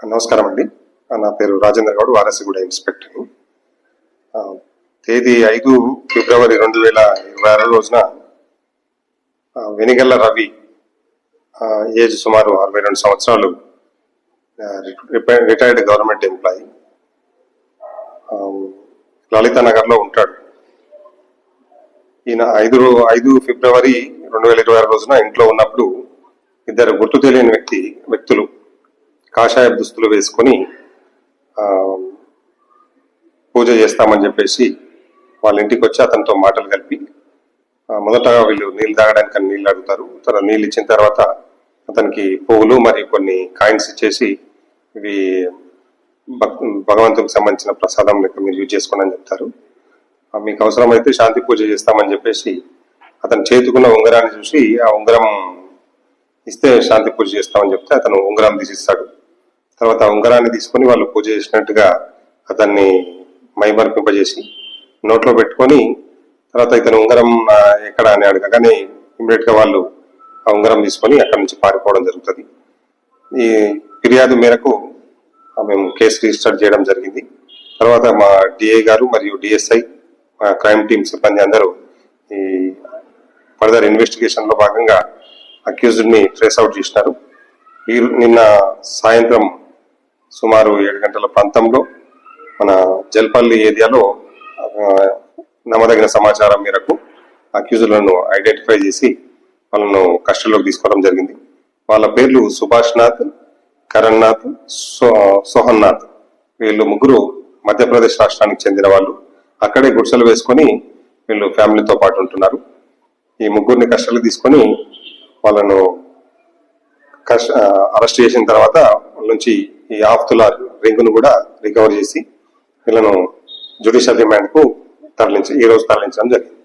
నమస్కారం అండి. నా పేరు రాజేంద్ర గౌడ్ వారసిగూడ ఇన్స్పెక్టర్ తేదీ ఐదు ఫిబ్రవరి రెండు వేల ఇరవై ఆరు రోజున వెనిగల్ల రవి ఏజ్ సుమారు అరవై రెండు సంవత్సరాలు రిటైర్డ్ గవర్నమెంట్ ఎంప్లాయీ. ఆ, లలితానగర్లో ఉంటాడు. ఈయన ఐదు ఐదు ఫిబ్రవరి రెండు వేల ఇరవై ఆరు రోజున ఇంట్లో ఉన్నప్పుడు ఇద్దరు గుర్తు తెలియని వ్యక్తి వ్యక్తులు కాషాయ దుస్తులు వేసుకొని పూజ చేస్తామని చెప్పేసి వాళ్ళ ఇంటికి వచ్చి అతనితో మాటలు కలిపి మొదటగా మొదట వీళ్ళు నీళ్ళు తాగడానికి అని నీళ్ళు అడుగుతారు. తన నీళ్ళు ఇచ్చిన తర్వాత అతనికి పువ్వులు మరియు కొన్ని కాయిన్స్ ఇచ్చేసి ఇవి భక్- భగవంతునికి సంబంధించిన ప్రసాదం లెక్క మీరు యూజ్ చేసుకోండి అని చెప్తారు. మీకు అవసరమైతే శాంతి పూజ చేస్తామని చెప్పేసి అతను చేతుకున్న ఉంగరాన్ని చూసి ఆ ఉంగరం ఇస్తే శాంతి పూజ చేస్తామని చెప్తే అతను ఉంగరం తీసిస్తాడు. తర్వాత ఉంగరాన్ని తీసుకొని వాళ్ళు పూజ చేసినట్టుగా అతన్ని మైమర్పింపజేసి నోట్లో పెట్టుకొని తర్వాత ఇతను ఉంగరం ఎక్కడ అని అడగగానే ఇమ్మీడియట్గా వాళ్ళు ఆ ఉంగరం తీసుకొని అక్కడి నుంచి పారిపోవడం జరుగుతుంది. ఈ ఫిర్యాదు మేరకు మేము కేసు రిజిస్టర్ చేయడం జరిగింది. తర్వాత మా డిఐ గారు మరియు డిఎస్ఐ మా క్రైమ్ టీమ్ సిబ్బంది అందరూ ఈ ఫర్దర్ ఇన్వెస్టిగేషన్లో భాగంగా అక్యూజ్డ్ని ట్రేస్ అవుట్ చేసినారు. నిన్న సాయంత్రం సుమారు ఏడు గంటల ప్రాంతంలో మన జల్పల్లి ఏరియాలో నమ్మదగిన సమాచారం మేరకు అక్యూజులను ఐడెంటిఫై చేసి వాళ్ళను కస్టడీలోకి తీసుకోవడం జరిగింది. వాళ్ళ పేర్లు సుభాష్ నాథ్ కరణ్ నాథ్ సో- సోహన్ నాథ్. వీళ్ళు ముగ్గురు మధ్యప్రదేశ్ రాష్ట్రానికి చెందిన వాళ్ళు. అక్కడే గుడిసెలు వేసుకొని వీళ్ళు ఫ్యామిలీతో పాటు ఉంటున్నారు. ఈ ముగ్గురిని కష్టాలు తీసుకొని వాళ్ళను కష్- అరెస్ట్ చేసిన తర్వాత వాళ్ళ నుంచి ఈ ఆఫ్తుల రింగ్ను కూడా రికవర్ చేసి వీళ్ళను జ్యుడిషియల్ రిమాండ్కు తరలించి ఈ రోజు తరలించడం జరిగింది.